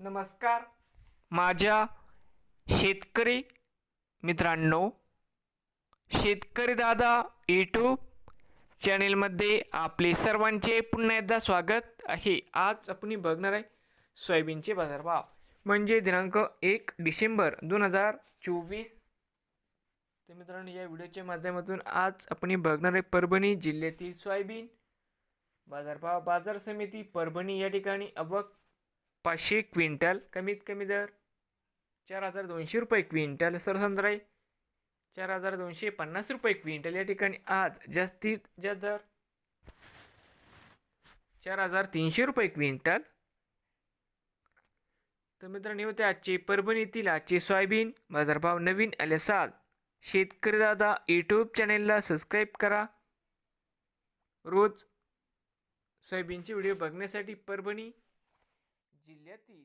नमस्कार. माझ्या शेतकरी मित्रांनो शेतकरी दादा यूट्यूब चॅनेलमध्ये आपले सर्वांचे पुन्हा एकदा स्वागत आहे. आज आपण बघणार आहे सोयाबीनचे बाजारभाव. म्हणजे दिनांक एक डिसेंबर दोन हजार चोवीस. तर मित्रांनो या व्हिडिओच्या माध्यमातून आज आपण बघणार आहे परभणी जिल्ह्यातील सोयाबीन बाजारभाव. बाजार समिती परभणी या ठिकाणी अबक पाचशे क्विंटल कमीत कमी दर चार हजार दोनशे रुपये क्विंटल सरसंद्राई चार हजार दोनशे पन्नास रुपये क्विंटल या ठिकाणी. आज जास्तीत जास्त दर चार हजार तीनशे रुपये क्विंटल. तर मित्रांनो होते आजचे परभणीतील आजचे सोयाबीन बाजारभाव नवीन आले असाल शेतकरी दादा यूट्यूब चॅनेलला सबस्क्राईब करा. रोज सोयाबीनचे व्हिडिओ बघण्यासाठी परभणी जिल्ह्यातील